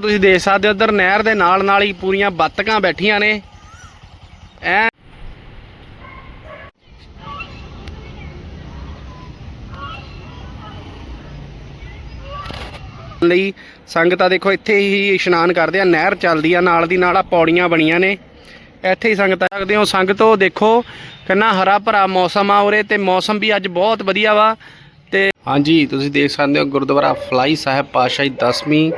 ਉਹ ਤੁਸੀਂ ਦੇਖ ਸਕਦੇ ਹੋ, ਉਧਰ ਨਹਿਰ ਦੇ ਨਾਲ ਨਾਲ ਹੀ ਪੂਰੀਆਂ ਬੱਤਕਾਂ ਬੈਠੀਆਂ ਨੇ। ਐ ਲਈ ਸੰਗਤਾਂ ਦੇਖੋ ਇੱਥੇ ਹੀ ਇਸ਼ਨਾਨ ਕਰਦੇ ਆ, ਨਹਿਰ ਚੱਲਦੀ ਆ, ਨਾਲ ਦੀ ਨਾਲ ਆ ਪੌੜੀਆਂ ਬਣੀਆਂ ਨੇ। ਇੱਥੇ ਹੀ ਸੰਗਤਾਂ ਸਕਦੇ ਹੋ। ਸੰਗਤੋ ਦੇਖੋ ਕਿੰਨਾ ਹਰਾ ਭਰਾ ਮੌਸਮ ਆ ਉਰੇ ਤੇ ਮੌਸਮ ਵੀ ਅੱਜ ਬਹੁਤ ਵਧੀਆ ਵਾ ਤੇ ਹਾਂਜੀ, ਤੁਸੀਂ ਦੇਖ ਸਕਦੇ ਹੋ ਗੁਰਦੁਆਰਾ ਫਲਾਈ ਸਾਹਿਬ ਪਾਤਸ਼ਾਹੀ 10ਵੀਂ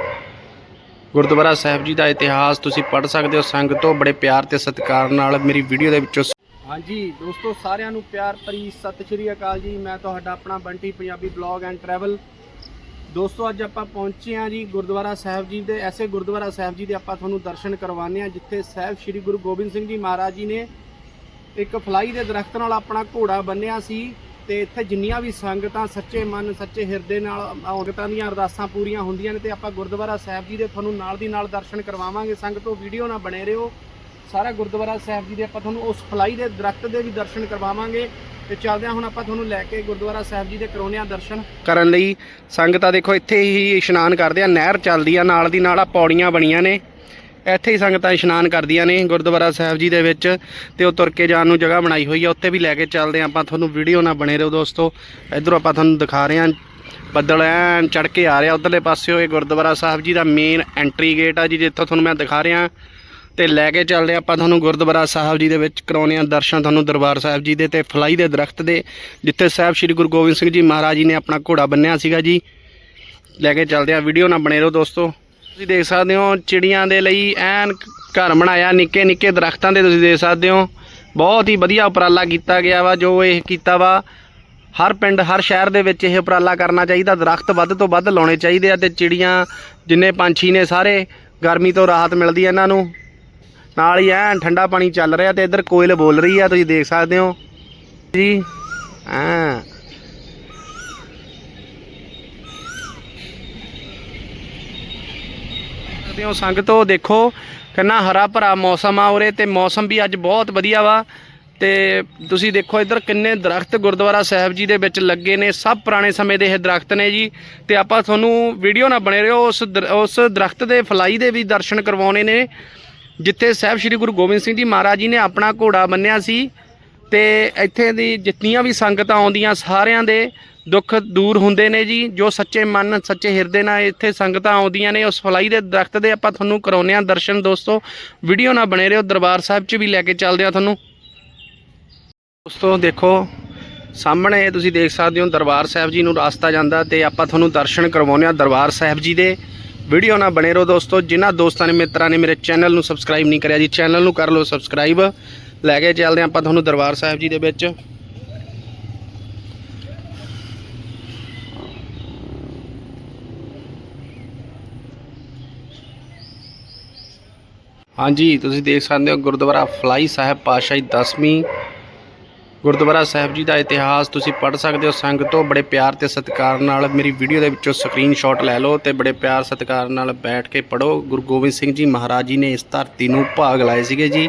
ਗੁਰਦੁਆਰਾ ਸਾਹਿਬ ਜੀ ਦਾ ਇਤਿਹਾਸ ਤੁਸੀਂ ਪੜ੍ਹ ਸਕਦੇ ਹੋ, ਸੰਗਤੋ ਬੜੇ ਪਿਆਰ ਤੇ ਸਤਿਕਾਰ ਨਾਲ ਮੇਰੀ ਵੀਡੀਓ ਦੇ ਵਿੱਚੋਂ ਹਾਂਜੀ, ਦੋਸਤੋ ਸਾਰਿਆਂ ਨੂੰ ਪਿਆਰ ਭਰੀ ਸਤਿ ਸ਼੍ਰੀ ਅਕਾਲ ਜੀ। ਮੈਂ ਤੁਹਾਡਾ ਆਪਣਾ Bunty Punjabi blog and travel. ਦੋਸਤੋ, ਅੱਜ ਆਪਾਂ ਪਹੁੰਚੇ ਹਾਂ ਜੀ ਗੁਰਦੁਆਰਾ ਸਾਹਿਬ ਜੀ ਦੇ, ਐਸੇ ਗੁਰਦੁਆਰਾ ਸਾਹਿਬ ਜੀ ਦੇ ਆਪਾਂ ਤੁਹਾਨੂੰ ਦਰਸ਼ਨ ਕਰਵਾਉਂਦੇ ਹਾਂ, ਜਿੱਥੇ ਸਾਹਿਬ ਸ੍ਰੀ ਗੁਰੂ ਗੋਬਿੰਦ ਸਿੰਘ ਜੀ ਮਹਾਰਾਜ ਜੀ ਨੇ ਇੱਕ ਫਲਾਈ ਦੇ ਦਰਖਤ ਨਾਲ ਆਪਣਾ ਘੋੜਾ ਬੰਨਿਆ ਸੀ। ਤੇ ਇੱਥੇ ਜਿੰਨੀਆਂ ਵੀ ਸੰਗਤਾਂ ਸੱਚੇ ਮਨ, ਸੱਚੇ ਹਿਰਦੇ ਨਾਲ ਔਗਤਾਂ ਦੀਆਂ ਅਰਦਾਸਾਂ ਪੂਰੀਆਂ ਹੁੰਦੀਆਂ ਨੇ ਤੇ ਆਪਾਂ ਗੁਰਦੁਆਰਾ ਸਾਹਿਬ ਜੀ ਦੇ ਤੁਹਾਨੂੰ ਨਾਲ ਦੀ ਨਾਲ ਦਰਸ਼ਨ ਕਰਵਾਵਾਂਗੇ। ਸੰਗਤੋ ਵੀਡੀਓ ਨਾਲ ਬਣੇ ਰਹੋ। ਸਾਰਾ ਗੁਰਦੁਆਰਾ ਸਾਹਿਬ ਜੀ ਦੇ ਆਪਾਂ ਤੁਹਾਨੂੰ ਉਸ ਫਲਾਈ ਦੇ ਦਰਖਤ ਦੇ ਵੀ ਦਰਸ਼ਨ ਕਰਵਾਵਾਂਗੇ। ਤੇ ਚੱਲਦੇ ਹਾਂ, ਹੁਣ ਆਪਾਂ ਤੁਹਾਨੂੰ ਲੈ ਕੇ ਗੁਰਦੁਆਰਾ ਸਾਹਿਬ ਜੀ ਦੇ ਕਰਾਉਂਦੇ ਹਾਂ ਦਰਸ਼ਨ ਕਰਨ ਲਈ। ਸੰਗਤਾਂ ਦੇਖੋ, ਇੱਥੇ ਹੀ ਇਸ਼ਨਾਨ ਕਰਦੇ ਆ। ਨਹਿਰ ਚੱਲਦੀ ਆ, ਨਾਲ ਦੀ ਨਾਲ ਆ, ਪੌੜੀਆਂ ਬਣੀਆਂ ਨੇ। ਇੱਥੇ ਹੀ ਸੰਗਤਾਂ ਇਸ਼ਨਾਨ ਕਰਦੀਆਂ ਨੇ ਗੁਰਦੁਆਰਾ ਸਾਹਿਬ ਜੀ ਦੇ ਵਿੱਚ ਤੇ ਉਹ ਤੁਰ ਕੇ ਜਾਣ ਨੂੰ ਜਗ੍ਹਾ ਬਣਾਈ ਹੋਈ ਆ। ਉੱਥੇ ਵੀ ਲੈ ਕੇ ਚੱਲਦੇ ਆ ਆਪਾਂ, ਤੁਹਾਨੂੰ ਵੀਡੀਓ ਨਾਲ ਬਣੇ ਰਹੋ ਦੋਸਤੋ। ਇਧਰੋਂ ਆਪਾਂ ਤੁਹਾਨੂੰ ਦਿਖਾ ਰਹੇ ਹਾਂ ਬੱਦਲ ਐਨ ਚੜ ਕੇ ਆ ਰਿਹਾ ਉਧਰਲੇ ਪਾਸਿਓ ਇਹ ਗੁਰਦੁਆਰਾ ਸਾਹਿਬ ਜੀ ਦਾ ਮੇਨ ਐਂਟਰੀ ਗੇਟ ਆ ਜੀ, ਜਿੱਥੋਂ ਤੁਹਾਨੂੰ ਮੈਂ ਦਿਖਾ ਰਿਹਾ। ਤੇ ਲੈ ਕੇ ਚੱਲਦੇ ਆਪਾਂ ਤੁਹਾਨੂੰ ਗੁਰਦੁਆਰਾ ਸਾਹਿਬ ਜੀ ਦੇ ਵਿੱਚ ਕਰਾਉਣੇ ਆ ਦਰਸ਼ਨ ਤੁਹਾਨੂੰ ਦਰਬਾਰ ਸਾਹਿਬ ਜੀ ਦੇ ਤੇ ਫਲਾਈ ਦੇ ਦਰਖਤ ਦੇ, ਜਿੱਥੇ ਸਾਹਿਬ ਸ੍ਰੀ ਗੁਰੂ ਗੋਬਿੰਦ ਸਿੰਘ ਜੀ ਮਹਾਰਾਜ ਜੀ ਨੇ ਆਪਣਾ ਘੋੜਾ ਬੰਨਿਆ ਸੀਗਾ ਜੀ। ਲੈ ਕੇ ਚੱਲਦੇ ਆ, ਵੀਡੀਓ ਨਾਲ ਬਣੇ ਰਹੋ ਦੋਸਤੋ। ਤੁਸੀਂ ਦੇਖ ਸਕਦੇ ਹੋ ਚਿੜੀਆਂ ਦੇ ਲਈ ਐਨ ਘਰ ਬਣਾਇਆ, ਨਿੱਕੇ ਨਿੱਕੇ ਦਰਖਤਾਂ ਦੇ ਤੁਸੀਂ ਦੇਖ ਸਕਦੇ ਹੋ। ਬਹੁਤ ਹੀ ਵਧੀਆ ਉਪਰਾਲਾ ਕੀਤਾ ਗਿਆ ਵਾ, ਜੋ ਇਹ ਕੀਤਾ ਵਾ। ਹਰ ਪਿੰਡ, ਹਰ ਸ਼ਹਿਰ ਦੇ ਵਿੱਚ ਇਹ ਉਪਰਾਲਾ ਕਰਨਾ ਚਾਹੀਦਾ। ਦਰਖਤ ਵੱਧ ਤੋਂ ਵੱਧ ਲਾਉਣੇ ਚਾਹੀਦੇ ਆ ਤੇ ਚਿੜੀਆਂ ਜਿੰਨੇ ਪੰਛੀ ਨੇ ਸਾਰੇ, ਗਰਮੀ ਤੋਂ ਰਾਹਤ ਮਿਲਦੀ ਹੈ ਇਹਨਾਂ ਨੂੰ। ਨਾਲ ਹੀ ਐਨ ਠੰਡਾ ਪਾਣੀ ਚੱਲ ਰਿਹਾ ਤੇ ਇੱਧਰ ਕੋਇਲ ਬੋਲ ਰਹੀ ਆ, ਤੁਸੀਂ ਦੇਖ ਸਕਦੇ ਹੋ। ਜੀ, ਹਾਂ। ਸਕਦੇ ਹੋ? ਸੰਗਤੋ ਦੇਖੋ, ਕਿੰਨਾ ਹਰਾ ਭਰਾ ਮੌਸਮ ਆ ਉਰੇ ਤੇ ਮੌਸਮ ਵੀ ਅੱਜ ਬਹੁਤ ਵਧੀਆ ਵਾ। ਤੇ ਤੁਸੀਂ ਦੇਖੋ ਇੱਧਰ ਕਿੰਨੇ ਦਰਖਤ ਗੁਰਦੁਆਰਾ ਸਾਹਿਬ ਜੀ ਦੇ ਵਿੱਚ ਲੱਗੇ ਨੇ, ਸਭ ਪੁਰਾਣੇ ਸਮੇਂ ਦੇ ਇਹ ਦਰਖਤ ਨੇ ਜੀ। ਤੇ ਆਪਾਂ ਤੁਹਾਨੂੰ ਵੀਡੀਓ ਨਾਲ ਬਣੇ ਰਹੋ, ਉਸ ਦਰ- ਉਸ ਦਰਖਤ ਦੇ ਫਲਾਈ ਦੇ ਵੀ ਦਰਸ਼ਨ ਕਰਵਾਉਣੇ ਨੇ, ਜਿੱਥੇ ਸਾਹਿਬ ਸ੍ਰੀ ਗੁਰੂ ਗੋਬਿੰਦ ਸਿੰਘ ਜੀ ਮਹਾਰਾਜ ਜੀ ਨੇ ਆਪਣਾ ਘੋੜਾ ਬੰਨਿਆ ਸੀ। ਤੇ ਇੱਥੇ ਦੀ ਜਿੰਨੀਆਂ ਵੀ ਸੰਗਤਾਂ ਆਉਂਦੀਆਂ, ਸਾਰਿਆਂ ਦੇ ਦੁੱਖ ਦੂਰ ਹੁੰਦੇ ਨੇ ਜੀ, ਜੋ ਸੱਚੇ ਮਨ, ਸੱਚੇ ਹਿਰਦੇ ਨਾਲ ਇੱਥੇ ਸੰਗਤਾਂ ਆਉਂਦੀਆਂ ਨੇ, ਉਸ ਫਲਾਈ ਦੇ ਦਰਖਤ ਦੇ ਆਪਾਂ ਤੁਹਾਨੂੰ ਕਰਾਉਂਦੇ ਆ ਦਰਸ਼ਨ ਦੋਸਤੋ। ਵੀਡੀਓ ਨਾਲ ਬਣੇ ਰਹੋ, ਦਰਬਾਰ ਸਾਹਿਬ 'ਚ ਵੀ ਲੈ ਕੇ ਚੱਲਦੇ ਆ ਤੁਹਾਨੂੰ। ਦੋਸਤੋ, ਦੇਖੋ, ਸਾਹਮਣੇ ਤੁਸੀਂ ਦੇਖ ਸਕਦੇ ਹੋ ਦਰਬਾਰ ਸਾਹਿਬ ਜੀ ਨੂੰ ਰਸਤਾ ਜਾਂਦਾ ਤੇ ਆਪਾਂ ਤੁਹਾਨੂੰ ਦਰਸ਼ਨ ਕਰਵਾਉਂਦੇ ਆ ਦਰਬਾਰ ਸਾਹਿਬ ਜੀ ਦੇ। ਵੀਡੀਓ ਨਾਲ ਬਣੇ ਰਹੋ ਦੋਸਤੋ, ਜਿਨ੍ਹਾਂ ਦੋਸਤਾਂ ਨੇ, ਮਿੱਤਰਾਂ ਨੇ ਮੇਰੇ ਚੈਨਲ ਨੂੰ ਸਬਸਕ੍ਰਾਈਬ ਨਹੀਂ ਕਰਿਆ ਜੀ, ਚੈਨਲ ਨੂੰ ਕਰ ਲਓ ਸਬਸਕ੍ਰਾਈਬ ਲੈ ਕੇ ਚੱਲਦੇ ਹਾਂ ਆਪਾਂ ਤੁਹਾਨੂੰ ਦਰਬਾਰ ਸਾਹਿਬ ਜੀ ਦੇ ਵਿੱਚ। ਹਾਂਜੀ, ਤੁਸੀਂ ਦੇਖ ਸਕਦੇ ਹੋ ਗੁਰਦੁਆਰਾ ਫਲਾਈ ਸਾਹਿਬ ਪਾਤਸ਼ਾਹੀ 10ਵੀਂ ਗੁਰਦੁਆਰਾ ਸਾਹਿਬ ਜੀ ਦਾ ਇਤਿਹਾਸ ਤੁਸੀਂ ਪੜ੍ਹ ਸਕਦੇ ਹੋ। ਸੰਗਤੋਂ ਬੜੇ ਪਿਆਰ ਤੇ ਸਤਿਕਾਰ ਨਾਲ ਮੇਰੀ ਵੀਡੀਓ ਦੇ ਵਿੱਚੋਂ ਸਕਰੀਨਸ਼ਾਟ ਲੈ ਲਓ ਤੇ ਬੜੇ ਪਿਆਰ ਸਤਿਕਾਰ ਨਾਲ ਬੈਠ ਕੇ ਪੜੋ ਗੁਰੂ ਗੋਬਿੰਦ ਸਿੰਘ ਜੀ ਮਹਾਰਾਜ ਜੀ ਨੇ ਇਸ ਧਰਤੀ ਨੂੰ ਭਾਗ ਲਾਏ ਸੀਗੇ ਜੀ।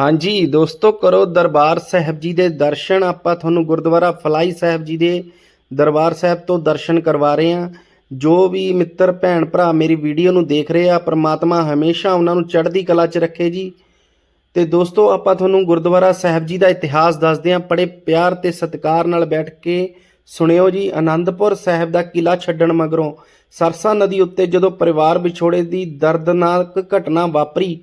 ਹਾਂਜੀ, ਦੋਸਤੋ, ਕਰੋ ਦਰਬਾਰ ਸਾਹਿਬ ਜੀ ਦੇ ਦਰਸ਼ਨ। ਆਪਾਂ ਤੁਹਾਨੂੰ ਗੁਰਦੁਆਰਾ ਫਲਾਈ ਸਾਹਿਬ ਜੀ ਦੇ ਦਰਬਾਰ ਸਾਹਿਬ ਤੋਂ ਦਰਸ਼ਨ ਕਰਵਾ ਰਹੇ ਹਾਂ। ਜੋ ਵੀ ਮਿੱਤਰ, ਭੈਣ, ਭਰਾ ਮੇਰੀ ਵੀਡੀਓ ਨੂੰ ਦੇਖ ਰਹੇ ਆ, ਪ੍ਰਮਾਤਮਾ ਹਮੇਸ਼ਾ ਉਹਨਾਂ ਨੂੰ ਚੜ੍ਹਦੀ ਕਲਾ 'ਚ ਰੱਖੇ ਜੀ। ਤੇ ਦੋਸਤੋ, ਆਪਾਂ ਤੁਹਾਨੂੰ ਗੁਰਦੁਆਰਾ ਸਾਹਿਬ ਜੀ ਦਾ ਇਤਿਹਾਸ ਦੱਸਦੇ ਹਾਂ। ਬੜੇ ਪਿਆਰ ਤੇ ਸਤਿਕਾਰ ਨਾਲ ਬੈਠ ਕੇ ਸੁਣਿਓ ਜੀ। ਆਨੰਦਪੁਰ ਸਾਹਿਬ ਦਾ ਕਿਲਾ ਛੱਡਣ ਮਗਰੋਂ ਸਰਸਾ ਨਦੀ ਉੱਤੇ ਜਦੋਂ ਪਰਿਵਾਰ ਵਿਛੋੜੇ ਦੀ ਦਰਦਨਾਕ ਘਟਨਾ ਵਾਪਰੀ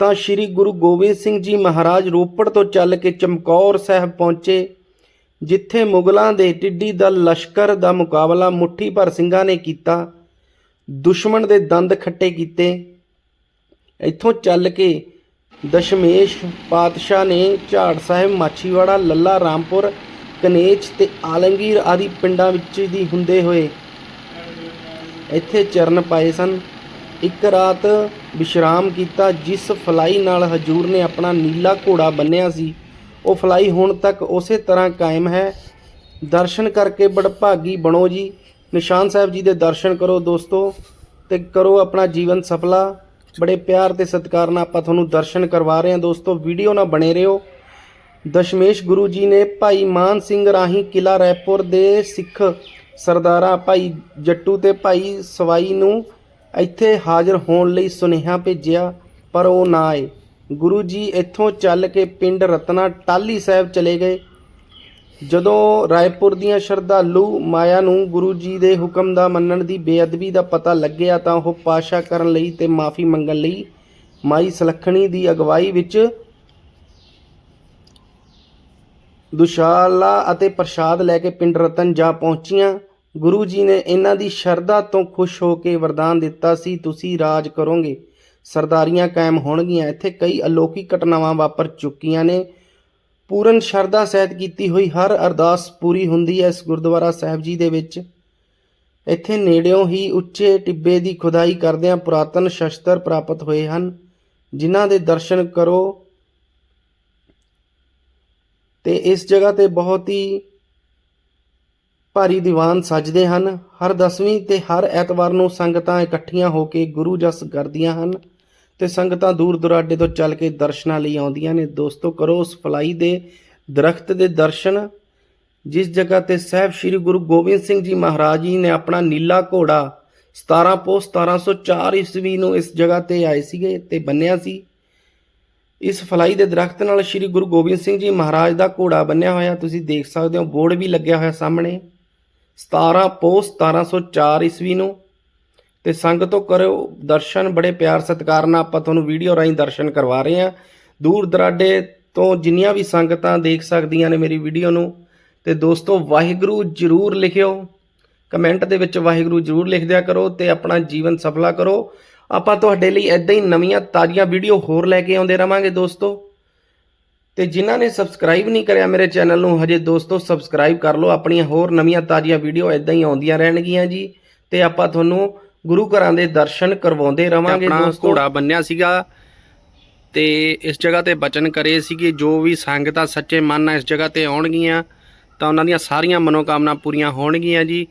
ਤਾਂ ਸ੍ਰੀ ਗੁਰੂ ਗੋਬਿੰਦ ਸਿੰਘ ਜੀ ਮਹਾਰਾਜ ਰੋਪੜ ਤੋਂ ਚੱਲ ਕੇ ਚਮਕੌਰ ਸਾਹਿਬ ਪਹੁੰਚੇ, ਜਿੱਥੇ ਮੁਗਲਾਂ ਦੇ ਟਿੱਡੀ ਦਲ ਲਸ਼ਕਰ ਦਾ ਮੁਕਾਬਲਾ ਮੁੱਠੀ ਭਰ ਸਿੰਘਾਂ ਨੇ ਕੀਤਾ, ਦੁਸ਼ਮਣ ਦੇ ਦੰਦ ਖੱਟੇ ਕੀਤੇ। ਇੱਥੋਂ ਚੱਲ ਕੇ ਦਸ਼ਮੇਸ਼ ਪਾਤਸ਼ਾਹ ਨੇ ਝਾੜ ਸਾਹਿਬ, ਮਾਛੀਵਾੜਾ, ਲੱਲਾ, ਰਾਮਪੁਰ ਕਨੇਚ ਤੇ ਆਲਮਗੀਰ ਆਦਿ ਪਿੰਡਾਂ ਵਿੱਚ ਦੀ ਹੁੰਦੇ ਹੋਏ ਇੱਥੇ ਚਰਨ ਪਾਏ ਸਨ। ਇੱਕ ਰਾਤ ਵਿਸ਼ਰਾਮ ਕੀਤਾ, ਜਿਸ ਫਲਾਈ ਨਾਲ ਹਜੂਰ ਨੇ ਆਪਣਾ ਨੀਲਾ ਘੋੜਾ ਬੰਨਿਆ ਸੀ। ਉਹ ਫਲਾਈ ਹੁਣ ਤੱਕ ਉਸੇ ਤਰ੍ਹਾਂ ਕਾਇਮ ਹੈ। ਦਰਸ਼ਨ ਕਰਕੇ ਬੜਭਾਗੀ ਬਣੋ ਜੀ। ਨਿਸ਼ਾਨ ਸਾਹਿਬ ਜੀ ਦੇ ਦਰਸ਼ਨ ਕਰੋ ਦੋਸਤੋ ਤੇ ਕਰੋ ਆਪਣਾ ਜੀਵਨ ਸਫਲਾ। ਬੜੇ ਪਿਆਰ ਤੇ ਸਤਿਕਾਰ ਨਾਲ ਆਪਾਂ ਤੁਹਾਨੂੰ ਦਰਸ਼ਨ ਕਰਵਾ ਰਹੇ ਹਾਂ ਦੋਸਤੋ। ਵੀਡੀਓ ਨਾਲ ਬਣੇ ਰਹੋ। ਦਸ਼ਮੇਸ਼ ਗੁਰੂ ਜੀ ਨੇ ਭਾਈ ਮਾਨ ਸਿੰਘ ਰਾਹੀਂ ਕਿਲਾ ਰਾਏਪੁਰ ਦੇ ਸਿੱਖ ਸਰਦਾਰਾਂ, ਭਾਈ ਜੱਟੂ ਤੇ ਭਾਈ ਸਵਾਈ ਨੂੰ ਇੱਥੇ ਹਾਜ਼ਰ ਹੋਣ ਲਈ ਸੁਨੇਹਾ ਭੇਜਿਆ, ਪਰ ਉਹ ਨਾ ਆਏ। ਗੁਰੂ ਜੀ ਇੱਥੋਂ ਚੱਲ ਕੇ ਪਿੰਡ ਰਤਨਾ ਟਾਲੀ ਸਾਹਿਬ ਚਲੇ ਗਏ। ਜਦੋਂ ਰਾਏਪੁਰ ਦੀਆਂ ਸ਼ਰਧਾਲੂ ਮਾਇਆ ਨੂੰ ਗੁਰੂ ਜੀ ਦੇ ਹੁਕਮ ਦਾ ਮੰਨਣ ਦੀ ਬੇਅਦਬੀ ਦਾ ਪਤਾ ਲੱਗਿਆ ਤਾਂ ਉਹ ਪਾਸ਼ਾ ਕਰਨ ਲਈ ਤੇ ਮਾਫੀ ਮੰਗਣ ਲਈ ਮਾਈ ਸਲੱਖਣੀ ਦੀ ਅਗਵਾਈ ਵਿੱਚ ਦੁਸ਼ਾਲਾ ਅਤੇ ਪ੍ਰਸ਼ਾਦ ਲੈ ਕੇ ਪਿੰਡ ਰਤਨ ਜਾ ਪਹੁੰਚੀਆਂ। ਗੁਰੂ ਜੀ ਨੇ ਇਹਨਾਂ ਦੀ ਸ਼ਰਧਾ ਤੋਂ ਖੁਸ਼ ਹੋ ਕੇ ਵਰਦਾਨ ਦਿੱਤਾ ਸੀ, ਤੁਸੀਂ ਰਾਜ ਕਰੋਗੇ। ਸਰਦਾਰੀਆਂ ਕਾਇਮ ਹੋਣਗੀਆਂ। ਇੱਥੇ ਕਈ ਅਲੌਕਿਕ ਘਟਨਾਵਾਂ ਵਾਪਰ ਚੁੱਕੀਆਂ ਨੇ। ਪੂਰਨ ਸ਼ਰਧਾ ਸਹਿਤ ਕੀਤੀ ਹੋਈ ਹਰ ਅਰਦਾਸ ਪੂਰੀ ਹੁੰਦੀ ਹੈ ਇਸ ਗੁਰਦੁਆਰਾ ਸਾਹਿਬ ਜੀ ਦੇ ਵਿੱਚ। ਇੱਥੇ ਨੇੜਿਓਂ ਹੀ ਉੱਚੇ ਟਿੱਬੇ ਦੀ ਖੁਦਾਈ ਕਰਦਿਆਂ ਪੁਰਾਤਨ ਸ਼ਸਤਰ ਪ੍ਰਾਪਤ ਹੋਏ ਹਨ, ਜਿਨ੍ਹਾਂ ਦੇ ਦਰਸ਼ਨ ਕਰੋ। ਤੇ ਇਸ ਜਗ੍ਹਾ ਤੇ ਬਹੁਤ ਹੀ ਭਾਰੀ ਦੀਵਾਨ ਸਜਦੇ ਹਨ। ਹਰ ਦਸਵੀਂ ਤੇ ਹਰ ਐਤਵਾਰ ਨੂੰ ਸੰਗਤਾਂ ਇਕੱਠੀਆਂ ਹੋ ਕੇ ਗੁਰੂ ਜਸ ਕਰਦੀਆਂ ਹਨ ਤੇ ਸੰਗਤਾਂ ਦੂਰ ਦੁਰਾਡੇ ਤੋਂ ਚੱਲ ਕੇ ਦਰਸ਼ਨਾਂ ਲਈ ਆਉਂਦੀਆਂ ਨੇ। ਦੋਸਤੋ, ਕਰੋ ਉਸ ਫਲਾਈ ਦੇ ਦਰਖਤ ਦੇ ਦਰਸ਼ਨ। ਜਿਸ ਜਗ੍ਹਾ ਤੇ ਸਾਹਿਬ ਸ੍ਰੀ ਗੁਰੂ ਗੋਬਿੰਦ ਸਿੰਘ ਜੀ ਮਹਾਰਾਜ ਜੀ ਨੇ ਆਪਣਾ ਨੀਲਾ ਘੋੜਾ 17 ਪੋਸ 1704 ਈਸਵੀ ਨੂੰ ਇਸ ਜਗ੍ਹਾ ਤੇ ਆਏ ਸੀਗੇ ਤੇ ਬੰਨਿਆ ਸੀ। ਇਸ ਫਲਾਈ ਦੇ ਦਰਖਤ ਨਾਲ ਸ੍ਰੀ ਗੁਰੂ ਗੋਬਿੰਦ ਸਿੰਘ ਜੀ ਮਹਾਰਾਜ ਦਾ ਘੋੜਾ ਬੰਨਿਆ ਹੋਇਆ। ਤੁਸੀਂ ਦੇਖ ਸਕਦੇ ਹੋ, ਬੋਰਡ ਵੀ ਲੱਗਿਆ ਹੋਇਆ ਸਾਹਮਣੇ। 17 ਪੋਸ 1704 ਈਸਵੀ ਨੂੰ। ਤੇ ਸੰਗਤੋਂ ਕਰਿਓ ਦਰਸ਼ਨ, ਬੜੇ ਪਿਆਰ ਸਤਿਕਾਰ ਨਾਲ ਆਪਾਂ ਤੁਹਾਨੂੰ ਵੀਡੀਓ ਰਾਹੀਂ ਦਰਸ਼ਨ ਕਰਵਾ ਰਹੇ ਹਾਂ। ਦੂਰ ਦਰਾਡੇ ਤੋਂ ਜਿੰਨੀਆਂ ਵੀ ਸੰਗਤਾਂ ਦੇਖ ਸਕਦੀਆਂ ਨੇ ਮੇਰੀ ਵੀਡੀਓ ਨੂੰ, ਤੇ ਦੋਸਤੋ ਵਾਹਿਗੁਰੂ ਜਰੂਰ ਲਿਖਿਓ। ਕਮੈਂਟ ਦੇ ਵਿੱਚ ਵਾਹਿਗੁਰੂ ਜਰੂਰ ਲਿਖ ਦਿਆ ਕਰੋ ਤੇ ਆਪਣਾ ਜੀਵਨ ਸਫਲਾ ਕਰੋ। ਆਪਾਂ ਤੁਹਾਡੇ ਲਈ ਐਦਾਂ ਹੀ ਨਵੀਆਂ ਤਾਜ਼ੀਆਂ ਵੀਡੀਓ ਹੋਰ ਲੈ ਕੇ ਆਉਂਦੇ ਰਵਾਂਗੇ ਦੋਸਤੋ। ਤੇ ਜਿਨ੍ਹਾਂ ਨੇ ਸਬਸਕ੍ਰਾਈਬ ਨਹੀਂ ਕਰਿਆ ਮੇਰੇ ਚੈਨਲ ਨੂੰ ਹਜੇ ਦੋਸਤੋ ਸਬਸਕ੍ਰਾਈਬ ਕਰ ਲਓ ਆਪਣੀਆਂ ਹੋਰ ਨਵੀਆਂ ਤਾਜ਼ੀਆਂ ਵੀਡੀਓ ਐਦਾਂ ਹੀ ਆਉਂਦੀਆਂ ਰਹਿਣਗੀਆਂ ਜੀ। ਤੇ ਆਪਾਂ ਤੁਹਾਨੂੰ ਗੁਰੂ ਘਰਾਂ ਦੇ ਦਰਸ਼ਨ ਕਰਵਾਉਂਦੇ ਰਵਾਂਗੇ ਦੋਸਤੋ। ਘੋੜਾ ਬੰਨਿਆ ਸੀਗਾ ਤੇ ਇਸ ਜਗ੍ਹਾ ਤੇ ਬਚਨ ਕਰੇ ਸੀਗੇ ਜੋ ਵੀ ਸੰਗਤਾਂ ਸੱਚੇ ਮਨ ਨਾਲ ਇਸ ਜਗ੍ਹਾ ਤੇ ਆਉਣਗੀਆਂ ਤਾਂ ਉਹਨਾਂ ਦੀਆਂ ਸਾਰੀਆਂ ਮਨੋਕਾਮਨਾ ਪੂਰੀਆਂ ਹੋਣਗੀਆਂ ਜੀ।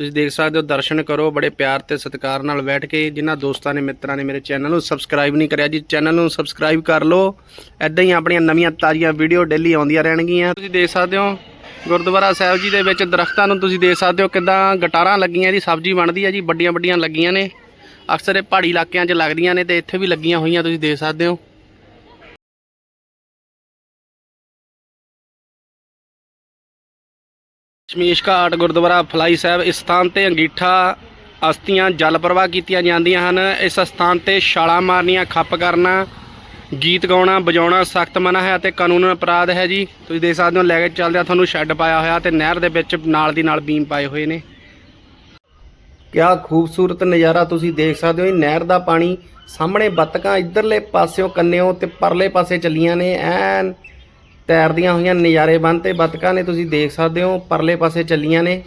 ਤੁਸੀਂ ਦੇਖ ਸਕਦੇ ਹੋ ਦਰਸ਼ਨ ਕਰੋ, ਬੜੇ ਪਿਆਰ ਤੇ ਸਤਿਕਾਰ ਨਾਲ ਬੈਠ ਕੇ ਜਿਨ੍ਹਾਂ ਦੋਸਤਾਂ ਨੇ, ਮਿੱਤਰਾਂ ਨੇ ਮੇਰੇ ਚੈਨਲ ਨੂੰ ਸਬਸਕ੍ਰਾਈਬ ਨਹੀਂ ਕਰਿਆ ਜੀ, ਚੈਨਲ ਨੂੰ ਸਬਸਕ੍ਰਾਈਬ ਕਰ ਲਓ। ਐਦਾਂ ਹੀ ਆਪਣੀਆਂ ਨਵੀਆਂ ਤਾਜ਼ੀਆਂ ਵੀਡੀਓ ਡੇਲੀ ਆਉਂਦੀਆਂ ਰਹਿਣਗੀਆਂ। ਤੁਸੀਂ ਦੇਖ ਸਕਦੇ ਹੋ ਗੁਰਦੁਆਰਾ ਸਾਹਿਬ ਜੀ ਦੇ ਵਿੱਚ ਦਰਖਤਾਂ ਨੂੰ ਤੁਸੀਂ ਦੇਖ ਸਕਦੇ ਹੋ ਕਿਦਾਂ ਗਟਾਰਾਂ ਲੱਗੀਆਂ ਜੀ, ਸਬਜ਼ੀ ਬਣਦੀ ਹੈ ਜੀ ਵੱਡੀਆਂ ਵੱਡੀਆਂ ਲੱਗੀਆਂ ਨੇ। ਅਕਸਰ ਇਹ ਪਹਾੜੀ ਇਲਾਕਿਆਂ 'ਚ ਲੱਗਦੀਆਂ ਨੇ ਤੇ ਇੱਥੇ ਵੀ ਲੱਗੀਆਂ ਹੋਈਆਂ ਤੁਸੀਂ ਦੇਖ ਸਕਦੇ ਹੋ। ਸ਼ਮੀਸ਼ ਘਾਟ, ਗੁਰਦੁਆਰਾ ਫਲਾਈ ਸਾਹਿਬ, ਇਸ ਸਥਾਨ ਤੇ ਅੰਗੀਠਾ ਅਸਤੀਆਂ ਜਲ ਪ੍ਰਵਾਹ ਕੀਤੀਆਂ ਜਾਂਦੀਆਂ ਹਨ। ਇਸ ਸਥਾਨ ਤੇ ਛਾਲਾਂ ਮਾਰਨੀਆਂ, ਖੱਪ ਕਰਨਾ, ਗੀਤ ਗਾਉਣਾ, ਵਜਾਉਣਾ ਸਖਤ ਮਨਾ ਹੈ ਅਤੇ ਕਾਨੂੰਨ ਅਪਰਾਧ ਹੈ ਜੀ। ਤੁਸੀਂ ਦੇਖ ਸਕਦੇ ਹੋ, ਲੈ ਕੇ ਚੱਲਦਿਆਂ ਤੁਹਾਨੂੰ ਸ਼ੈੱਡ ਪਾਇਆ ਹੋਇਆ ਤੇ ਨਹਿਰ ਦੇ ਵਿੱਚ ਨਾਲ ਦੀ ਨਾਲ ਬੀਮ ਪਾਏ ਹੋਏ ਨੇ। ਕਿਆ ਖੂਬਸੂਰਤ ਨਜ਼ਾਰਾ ਤੁਸੀਂ ਦੇਖ ਸਕਦੇ ਹੋ, ਇਹ ਨਹਿਰ ਦਾ ਪਾਣੀ ਸਾਹਮਣੇ ਬੱਤਕਾਂ ਇਧਰਲੇ ਪਾਸਿਓਂ ਕੰਨਿਓ ਤੇ ਪਰਲੇ ਪਾਸੇ ਚੱਲੀਆਂ ਨੇ। ਐਨ ਤੈਰਦੀਆਂ ਹੋਈਆਂ ਨਜ਼ਾਰੇ ਬੰਨ ਤੇ ਬੱਤਕਾਂ ਨੇ, ਤੁਸੀਂ ਦੇਖ ਸਕਦੇ ਹੋ, ਪਰਲੇ ਪਾਸੇ ਚੱਲੀਆਂ ਨੇ।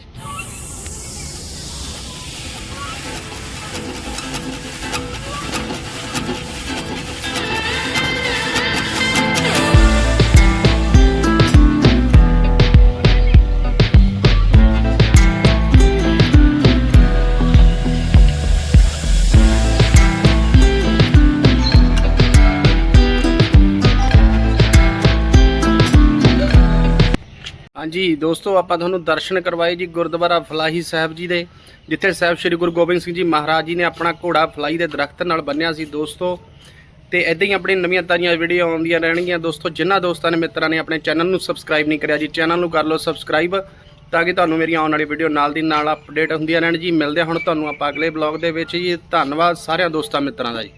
ਹਾਂਜੀ, ਦੋਸਤੋ, ਆਪਾਂ ਤੁਹਾਨੂੰ ਦਰਸ਼ਨ ਕਰਵਾਏ ਜੀ ਗੁਰਦੁਆਰਾ ਫਲਾਹੀ ਸਾਹਿਬ ਜੀ ਦੇ, ਜਿੱਥੇ ਸਾਹਿਬ ਸ੍ਰੀ ਗੁਰੂ ਗੋਬਿੰਦ ਸਿੰਘ ਜੀ ਮਹਾਰਾਜ ਜੀ ਨੇ ਆਪਣਾ ਘੋੜਾ ਫਲਾਈ ਦੇ ਦਰਖਤ ਨਾਲ ਬੰਨਿਆ ਸੀ, ਦੋਸਤੋ। ਤੇ ਇਦਾਂ ਹੀ ਆਪਣੀ ਨਵੀਆਂ ਤਾਜ਼ੀਆਂ ਵੀਡੀਓ ਆਉਂਦੀਆਂ ਰਹਿਣਗੀਆਂ। ਦੋਸਤੋ, ਜਿਨ੍ਹਾਂ ਦੋਸਤਾਂ ਨੇ ਮਿੱਤਰਾਂ ਨੇ ਆਪਣੇ ਚੈਨਲ ਨੂੰ ਸਬਸਕ੍ਰਾਈਬ ਨਹੀਂ ਕਰਿਆ ਜੀ, ਚੈਨਲ ਨੂੰ ਕਰ ਲਓ ਸਬਸਕ੍ਰਾਈਬ ਤਾਂ ਕਿ ਤੁਹਾਨੂੰ ਮੇਰੀਆਂ ਆਉਣ ਵਾਲੀ ਵੀਡੀਓ ਨਾਲ ਦੀ ਨਾਲ ਅਪਡੇਟ ਹੁੰਦੀਆਂ ਰਹਿਣ ਜੀ। ਮਿਲਦੇ ਹੁਣ ਤੁਹਾਨੂੰ ਆਪਾਂ ਅਗਲੇ ਬਲੌਗ ਦੇ ਵਿੱਚ ਜੀ। ਧੰਨਵਾਦ ਸਾਰਿਆਂ ਦੋਸਤਾਂ ਮਿੱਤਰਾਂ ਦਾ ਜੀ।